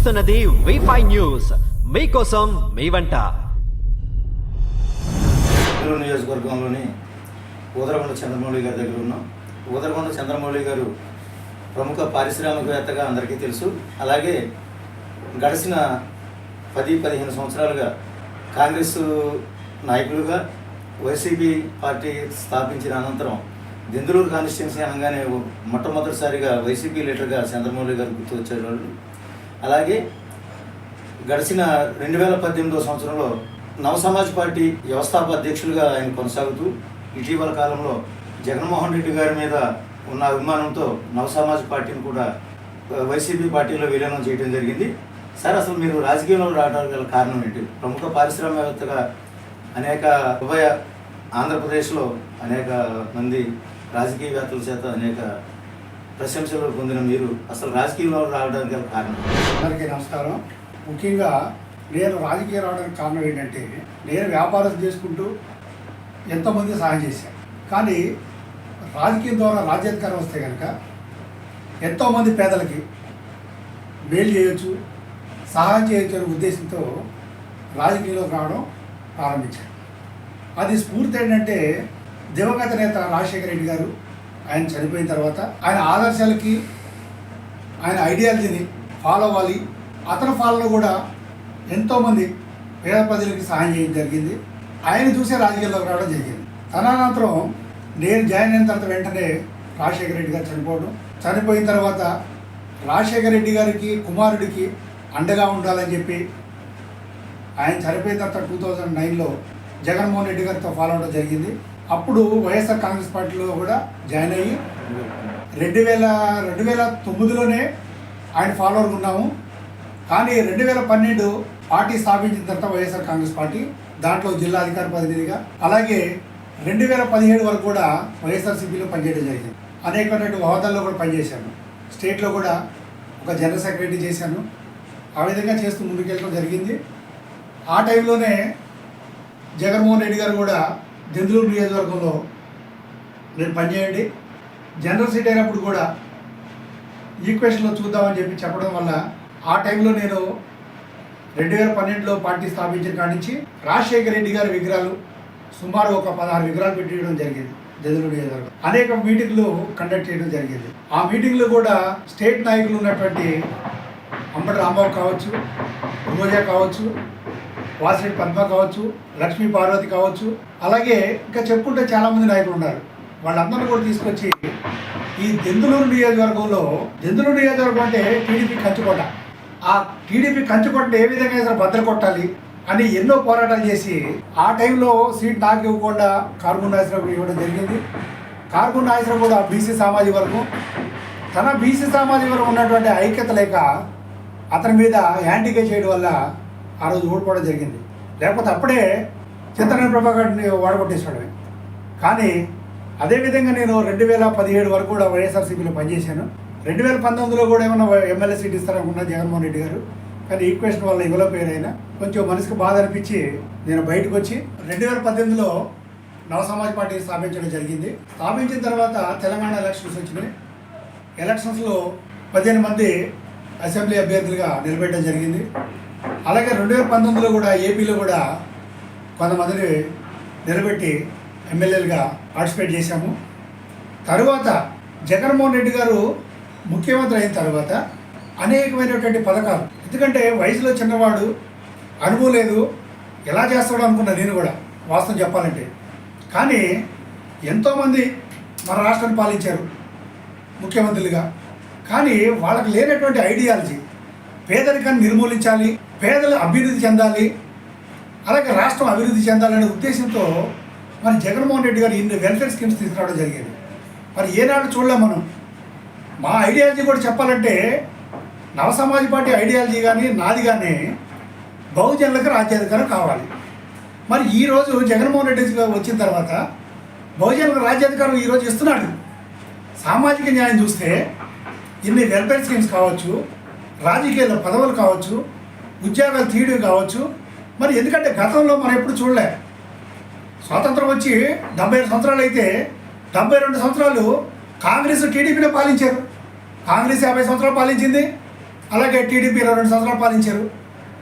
చూస్తున్నది wifi news మీకోసం మీ వంట. నియోజకవర్గంలోని ఉదరగొండ చంద్రమౌళి గారి దగ్గర ఉన్నాం. ఉదరగొండ చంద్రమౌళి గారు ప్రముఖ పారిశ్రామికవేత్తగా అందరికీ తెలుసు. అలాగే గడిచిన పది పదిహేను సంవత్సరాలుగా కాంగ్రెస్ నాయకులుగా వైసీపీ పార్టీ స్థాపించిన అనంతరం దెందులూరు కాన్స్టిట్యున్సీ అనగానే మొట్టమొదటిసారిగా వైసీపీ లీడర్గా చంద్రమౌళి గారు గుర్తు వచ్చేవాళ్ళు అలాగే గడిచిన రెండు వేల పద్దెనిమిదో సంవత్సరంలో నవ సమాజ్ పార్టీ వ్యవస్థాపక అధ్యక్షులుగా ఆయన కొనసాగుతూ ఇటీవల కాలంలో జగన్మోహన్ రెడ్డి గారి మీద ఉన్న అభిమానంతో నవ సమాజ్ పార్టీని కూడా వైసీపీ పార్టీలో విలీనం చేయడం జరిగింది. సార్ అసలు మీరు రాజకీయంలో రావడానికి గల కారణం ఏంటి? ప్రముఖ పారిశ్రామికవేత్తగా అనేక ఉభయ ఆంధ్రప్రదేశ్లో అనేక మంది రాజకీయవేత్తల చేత అనేక ప్రశంసలు పొందిన మీరు అసలు రాజకీయంలో రావడానికి గల కారణం? అందరికీ నమస్కారం. ముఖ్యంగా నేను రాజకీయ రావడానికి కారణం ఏంటంటే నేను వ్యాపారం చేసుకుంటూ ఎంతోమంది సహాయం చేశాను. కానీ రాజకీయం ద్వారా రాజ్యాధికారం వస్తే కనుక ఎంతోమంది పేదలకి మేలు చేయొచ్చు సహాయం చేయొచ్చు అనే ఉద్దేశంతో రాజకీయంలోకి రావడం ప్రారంభించాను. అది స్ఫూర్తి ఏంటంటే దివంగత నేత రాజశేఖర రెడ్డి గారు ఆయన చనిపోయిన తర్వాత ఆయన ఆదర్శాలకి ఆయన ఐడియాలజీని ఫాలో అవ్వాలి. అతని ఫాలో కూడా ఎంతోమంది పేద ప్రజలకి సహాయం చేయడం జరిగింది. ఆయన చూసే రాజకీయాల్లోకి రావడం జరిగింది. తదనంతరం నేను జాయిన్ అయిన తర్వాత వెంటనే రాజశేఖర రెడ్డి గారు చనిపోవడం. చనిపోయిన తర్వాత రాజశేఖర రెడ్డి గారికి కుమారుడికి అండగా ఉండాలని చెప్పి ఆయన చనిపోయిన తర్వాత టూ థౌజండ్ నైన్లో జగన్మోహన్ రెడ్డి గారితో ఫాలో అవడం జరిగింది. అప్పుడు వైఎస్ఆర్ కాంగ్రెస్ పార్టీలో కూడా జాయిన్ అయ్యి రెండు వేల రెండు వేల తొమ్మిదిలోనే ఆయన ఫాలోవర్ ఉన్నాము. కానీ రెండు వేల పన్నెండు పార్టీ స్థాపించిన తర్వాత వైఎస్ఆర్ కాంగ్రెస్ పార్టీ దాంట్లో జిల్లా అధికార ప్రతినిధిగా అలాగే రెండు వేల పదిహేడు వరకు కూడా వైఎస్ఆర్సీపీలో పనిచేయడం జరిగింది. అనేకమైన హోదాల్లో కూడా పనిచేశాను. స్టేట్లో కూడా ఒక జనరల్ సెక్రటరీ చేశాను. ఆ విధంగా చేస్తూ ముందుకెళ్ళడం జరిగింది. ఆ టైంలోనే జగన్మోహన్ రెడ్డి గారు కూడా దెందులూరు నియోజకవర్గంలో నేను పనిచేయండి. జనరల్ సీట్ అయినప్పుడు కూడా ఈక్వేషన్లో చూద్దామని చెప్పి చెప్పడం వల్ల ఆ టైంలో నేను రెండు వేల పన్నెండులో పార్టీ స్థాపించిన కాడి నుంచి రాజశేఖర రెడ్డి గారి విగ్రహాలు సుమారు ఒక పదహారు విగ్రహాలు పెట్టడం జరిగింది దెందులూరు నియోజకవర్గం. అనేక మీటింగ్లు కండక్ట్ చేయడం జరిగింది. ఆ మీటింగ్లో కూడా స్టేట్ నాయకులు ఉన్నటువంటి అంబటి రాంబాబు కావచ్చు రోజా కావచ్చు వాసిరెడ్డి పద్మ కావచ్చు లక్ష్మీ పార్వతి కావచ్చు. అలాగే ఇంకా చెప్పుకుంటే చాలామంది నాయకులు ఉన్నారు. వాళ్ళందరినీ కూడా తీసుకొచ్చి ఈ దెందులూరు నియోజకవర్గంలో దెందులూరు నియోజకవర్గం అంటే టీడీపీ కంచుకోట. ఆ టీడీపీ కంచుకోటను ఏ విధంగా అసలు భద్ర కొట్టాలి అని ఎన్నో పోరాటాలు చేసి ఆ టైంలో సీట్ నాకు ఇవ్వకుండా కార్బన్ నాయసరావు ఇవ్వడం జరిగింది. కార్బన్ నాయసరావు కూడా బీసీ సామాజిక వర్గం. తన బీసీ సామాజిక వర్గం ఉన్నటువంటి ఐక్యత లేక అతని మీద యాంటీగా చేయడం వల్ల ఆ రోజు ఓడిపోవడం జరిగింది. లేకపోతే అప్పుడే చింతన ప్రభాకర్ని వాడగొట్టేసాడు కానీ అదేవిధంగా నేను రెండు వేల పదిహేడు వరకు కూడా వైఎస్ఆర్సీపీలో పనిచేశాను. రెండు వేల పంతొమ్మిదిలో కూడా ఏమైనా ఎమ్మెల్యే సీట్ ఇస్తారనుకున్నా జగన్మోహన్ రెడ్డి గారు. కానీ ఈక్వేషన్ వల్ల ఇవ్వలేకపోయారైనా కొంచెం మనసుకు బాధ అనిపించి నేను బయటకు వచ్చి రెండు వేల పద్దెనిమిదిలో నవ సమాజ్ పార్టీ స్థాపించడం జరిగింది. స్థాపించిన తర్వాత తెలంగాణ ఎలక్షన్స్ వచ్చినాయి. ఎలక్షన్స్లో పదిహేను మంది అసెంబ్లీ అభ్యర్థులుగా నిలబెట్టడం జరిగింది. అలాగే రెండు వేల పంతొమ్మిదిలో కూడా ఏపీలో కూడా కొంతమందిని నిలబెట్టి ఎమ్మెల్యేలుగా పార్టిసిపేట్ చేశాము. తరువాత జగన్మోహన్ రెడ్డి గారు ముఖ్యమంత్రి అయిన తర్వాత అనేకమైనటువంటి పథకాలు. ఎందుకంటే వయసులో చిన్నవాడు అనుభవం లేదు ఎలా చేస్తాడు అనుకున్నా నేను కూడా వాస్తవం చెప్పాలంటే. కానీ ఎంతోమంది మన రాష్ట్రాన్ని పాలించారు ముఖ్యమంత్రులుగా. కానీ వాళ్ళకి లేనటువంటి ఐడియాలజీ పేదరికాన్ని నిర్మూలించాలి పేదలు అభివృద్ధి చెందాలి అలాగే రాష్ట్రం అభివృద్ధి చెందాలనే ఉద్దేశంతో మరి జగన్మోహన్ రెడ్డి గారు ఇన్ని వెల్ఫేర్ స్కీమ్స్ తీసుకురావడం జరిగింది. మరి ఏనాడు చూడలేం మనం. మా ఐడియాలజీ కూడా చెప్పాలంటే నవ సమాజ్ పార్టీ ఐడియాలజీ కానీ నాది కానీ బహుజనులకు రాజ్యాధికారం కావాలి. మరి ఈరోజు జగన్మోహన్ రెడ్డి వచ్చిన తర్వాత బహుజనులకు రాజ్యాధికారం ఈరోజు ఇస్తున్నాడు. సామాజిక న్యాయం చూస్తే ఇన్ని వెల్ఫేర్ స్కీమ్స్ కావచ్చు రాజకీయాల పదవులు కావచ్చు ఉద్యోగాలు తీయడం కావచ్చు. మరి ఎందుకంటే గతంలో మనం ఎప్పుడు చూడలే. స్వాతంత్రం వచ్చి డెబ్బై ఐదు సంవత్సరాలు అయితే డెబ్బై రెండు సంవత్సరాలు కాంగ్రెస్ టీడీపీనే పాలించారు. కాంగ్రెస్ యాభై సంవత్సరాలు పాలించింది. అలాగే టీడీపీ ఇరవై రెండు సంవత్సరాలు పాలించారు.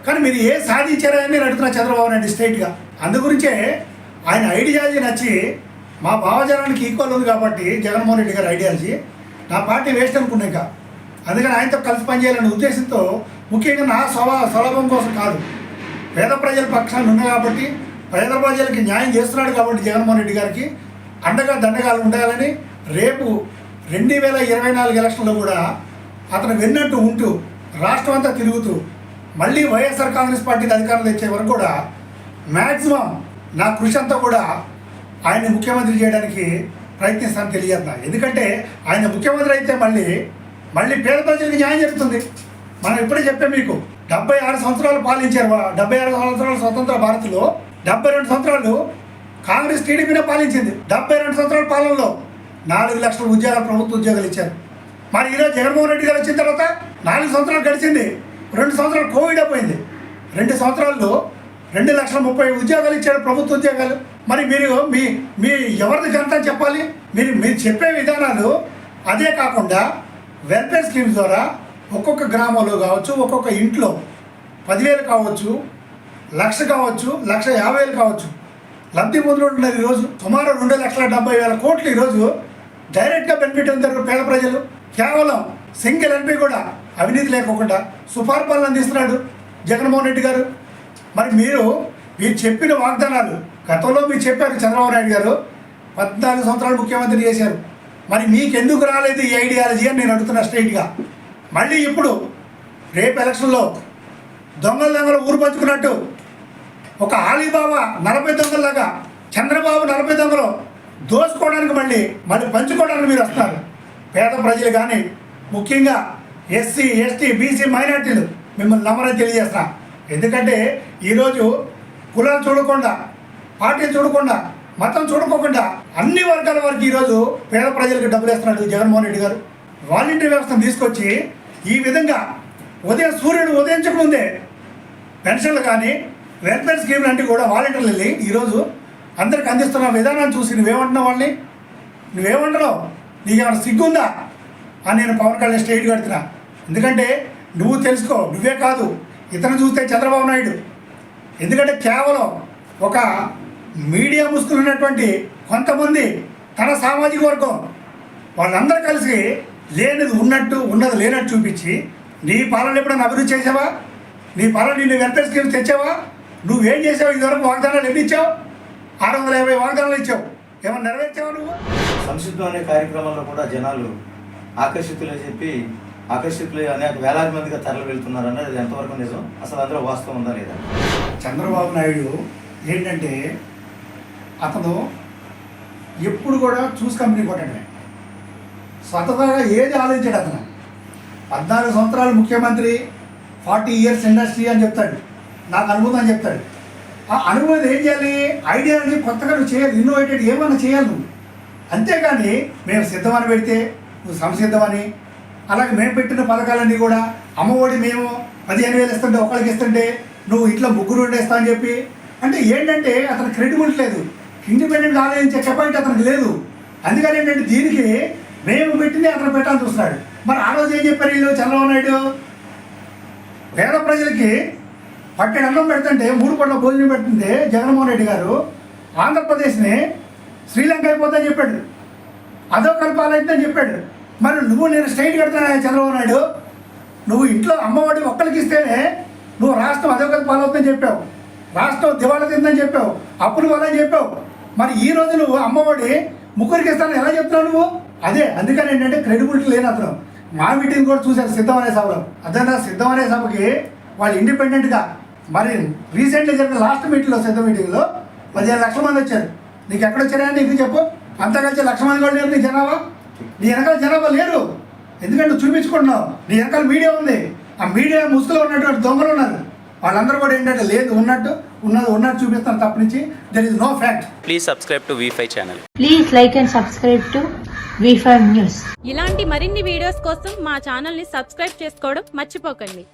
కానీ మీరు ఏ సాధించారని నేను అడుగుతున్నా చంద్రబాబు నాయుడు స్ట్రైట్గా అందుగురించే ఆయన ఐడియాలజీ నచ్చి మా భావజనానికి ఈక్వల్ ఉంది కాబట్టి జగన్మోహన్ రెడ్డి గారి ఐడియాలజీ నా పార్టీ వేస్ట్ అనుకున్నాక అందుకని ఆయనతో కలిసి పనిచేయాలనే ఉద్దేశంతో ముఖ్యంగా నా స్వభా స్వలభం కోసం కాదు. పేద ప్రజల పక్షాన్ని ఉన్నాయి కాబట్టి పేద ప్రజలకి న్యాయం చేస్తున్నాడు కాబట్టి జగన్మోహన్ రెడ్డి గారికి అండగా దండగాలు ఉండాలని రేపు రెండు వేల ఇరవై నాలుగు ఎలక్షన్లో కూడా అతను విన్నట్టు ఉంటూ రాష్ట్రం అంతా తిరుగుతూ మళ్ళీ వైఎస్ఆర్ కాంగ్రెస్ పార్టీకి అధికారం తెచ్చే వరకు కూడా మ్యాక్సిమం నా కృషి అంతా కూడా ఆయన ముఖ్యమంత్రి చేయడానికి ప్రయత్నిస్తాను తెలియజేస్తున్నా. ఎందుకంటే ఆయన ముఖ్యమంత్రి అయితే మళ్ళీ మళ్ళీ పేద ప్రజలకు న్యాయం జరుగుతుంది. మనం ఇప్పుడే చెప్పాం మీకు డెబ్బై ఆరు సంవత్సరాలు పాలించారు డెబ్బై ఆరు సంవత్సరాలు స్వతంత్ర భారత్లో డెబ్బై రెండు సంవత్సరాలు కాంగ్రెస్ టీడీపీనే పాలించింది. డెబ్బై రెండు సంవత్సరాల పాలనలో నాలుగు లక్షల ఉద్యోగాలు ప్రభుత్వ ఉద్యోగాలు ఇచ్చారు. మరి ఈరోజు జగన్మోహన్ రెడ్డి గారు వచ్చిన తర్వాత నాలుగు సంవత్సరాలు గడిచింది రెండు సంవత్సరాలు కోవిడ్ అయిపోయింది. రెండు సంవత్సరాల్లో రెండు లక్షల ముప్పై ఉద్యోగాలు ఇచ్చారు ప్రభుత్వ ఉద్యోగాలు. మరి మీరు మీ మీ ఎవరిది గంట చెప్పాలి? మీరు మీరు చెప్పే విధానాలు అదే కాకుండా వెల్ఫేర్ స్కీమ్స్ ద్వారా ఒక్కొక్క గ్రామంలో కావచ్చు ఒక్కొక్క ఇంట్లో పదివేలు కావచ్చు లక్ష కావచ్చు లక్ష యాభై వేలు కావచ్చు. లబ్ధి పొందుతున్నారు ఈరోజు సుమారు రెండు లక్షల డెబ్బై వేల కోట్లు ఈరోజు డైరెక్ట్గా బెనిఫిట్ ఉంటారు పేద ప్రజలు. కేవలం సింగిల్ ఎంపీ కూడా అవినీతి లేకోకుండా సుపరిపాలన అందిస్తున్నాడు జగన్మోహన్ రెడ్డి గారు. మరి మీరు మీరు చెప్పిన వాగ్దానాలు గతంలో మీరు చెప్పారు చంద్రబాబు నాయుడు గారు పద్నాలుగు సంవత్సరాలు ముఖ్యమంత్రి చేశారు. మరి మీకు ఎందుకు రాలేదు ఈ ఐడియాలజీ అని నేను అడుగుతున్నా స్ట్రైట్గా మళ్ళీ ఇప్పుడు రేపు ఎలక్షన్లో దొంగల దొంగలు ఊరు పంచుకున్నట్టు ఒక ఆలీబాబా నలభై దొంగల్లాగా చంద్రబాబు నలభై దొంగలు దోసుకోవడానికి మళ్ళీ మళ్ళీ పంచుకోవడానికి మీరు వస్తున్నారు. పేద ప్రజలు కానీ ముఖ్యంగా ఎస్సీ ఎస్టీ బీసీ మైనార్టీలు మిమ్మల్ని నమ్మరని తెలియజేస్తా. ఎందుకంటే ఈరోజు కులాలు చూడకుండా పార్టీలు చూడకుండా మతం చూడకోకుండా అన్ని వర్గాల వరకు ఈరోజు పేద ప్రజలకు డబ్బులు ఇస్తున్నాడు జగన్మోహన్ రెడ్డి గారు. వాలంటీర్ వ్యవస్థను తీసుకొచ్చి ఈ విధంగా ఉదయం సూర్యుడు ఉదయించకముందే పెన్షన్లు కానీ వెల్ఫేర్ స్కీమ్ లాంటివి కూడా వాలంటీర్లు వెళ్ళి ఈరోజు అందరికి అందిస్తున్న విధానాన్ని చూసి నువ్వేమంటున్నావు వాళ్ళని? నువ్వేమంటున్నావు? నీకు సిగ్గుందా? అని నేను పవన్ కళ్యాణ్ స్టేట్ కడుతున్నా ఎందుకంటే నువ్వు తెలుసుకో నువ్వే కాదు ఇతను చూస్తే చంద్రబాబు నాయుడు. ఎందుకంటే కేవలం ఒక మీడియా ముసుకులు ఉన్నటువంటి కొంతమంది తన సామాజిక వర్గం వాళ్ళందరూ కలిసి లేనిది ఉన్నట్టు ఉన్నది లేనట్టు చూపించి నీ పాలన ఎప్పుడైనా అభివృద్ధి చేసావా? నీ పాలన నిన్ను వెల్ఫేర్ స్కీమ్స్ తెచ్చావా? నువ్వేం చేసావు? ఇదివరకు వాగ్దానాలు ఎన్ని ఇచ్చావు? ఆరు వందల యాభై వాగ్దానాలు ఇచ్చావు. ఏమన్నా నెరవేర్చావా నువ్వు? సంసిద్ధం అనే కార్యక్రమంలో కూడా జనాలు ఆకర్షితులని చెప్పి ఆకర్షితులు అనేక వేలాది మందిగా తరలి వెళ్తున్నారు అనేది అది ఎంతవరకు నిజం? అసలు అందులో వాస్తవం ఉందా లేదా? చంద్రబాబు నాయుడు ఏంటంటే అతను ఎప్పుడు కూడా చూసి కంపెనీ కొట్టడమే. స్వతంత్రంగా ఏది ఆలోచించాడు అతను? పద్నాలుగు సంవత్సరాలు ముఖ్యమంత్రి ఫార్టీ ఇయర్స్ ఇండస్ట్రీ అని చెప్తాడు. నాకు అనుభవం అని చెప్తాడు. ఆ అనుభవం ఏం చేయాలి? ఐడియాని కొత్తగా నువ్వు చేయాలి ఇన్నోవేటెడ్ ఏమన్నా చేయాలి నువ్వు? అంతేకాని మేము సిద్ధమని పెడితే నువ్వు సంసిద్ధమని అలాగే మేము పెట్టిన పథకాలన్నీ కూడా అమ్మఒడి మేము పదిహేను వేలు ఇస్తుంటే ఒకళ్ళకి ఇస్తుంటే నువ్వు ఇట్లా ముగ్గురు ఉండేస్తా అని చెప్పి అంటే ఏంటంటే అతను క్రెడిబిలిటీ లేదు. ఇండిపెండెంట్ ఆలోచించే కెపాసిటీ అతనికి లేదు. అందుకని ఏంటంటే దీనికి మేము పెట్టింది అతను పెట్టాలని చూస్తున్నాడు. మరి ఆ రోజు ఏం చెప్పారు వీళ్ళు? చంద్రబాబు నాయుడు? పేద ప్రజలకి పట్టెడు అన్నం పెడుతుంటే మూడు పూట్ల భోజనం పెడుతుంటే జగన్మోహన్ రెడ్డి గారు ఆంధ్రప్రదేశ్ని శ్రీలంక అయిపోతుందని చెప్పాడు. అదో కల్పాలైందని చెప్పాడు. మరి నువ్వు నేను స్టేట్ కడతానా చంద్రబాబు నాయుడు? నువ్వు ఇంట్లో అమ్మఒడి ఒక్కరికి ఇస్తేనే నువ్వు రాష్ట్రం అదో కల్పాలవుతుందని చెప్పావు. రాష్ట్రం దివాళా తిందని చెప్పావు. అప్పులు వాళ్ళని చెప్పావు. మరి ఈ రోజు నువ్వు అమ్మఒడి ముగ్గురికి ఇస్తాను ఎలా చెప్తున్నావు నువ్వు? అదే అందుకని ఏంటంటే క్రెడిబిలిటీ లేని అతను. మా మీటింగ్ కూడా చూశారు సిద్ధం అనే సభలో. అదే సిద్ధం అనే సభకి వాళ్ళు ఇండిపెండెంట్గా మరి రీసెంట్గా జరిగిన లాస్ట్ మీటింగ్లో సిద్ధం మీటింగ్లో పదిహేను లక్షల మంది వచ్చారు. నీకు ఎక్కడ వచ్చారా నీకు చెప్పు. అంతా కలిసి లక్ష మంది కూడా లేరు నీ జనాభా. నీ వెనకాల జనాభా లేరు. ఎందుకంటే నువ్వు చూపించుకుంటున్నావు. నీ వెనకాల మీడియా ఉంది. ఆ మీడియా ముసుగులో ఉన్నటువంటి దొంగలు ఉన్నారు. వాళ్ళందరూ కూడా ఏంటంటే లేదు ఉన్నట్టు. ఉన్నది ఉన్నట్టు చూపిస్తాను తప్పనించి there is no fact Please subscribe to V5 channel. Please like and subscribe to V5 News. ఇలాంటి మరిన్ని వీడియోస్ కోసం మా ఛానల్ని సబ్స్క్రైబ్ చేసుకోవడం మర్చిపోకండి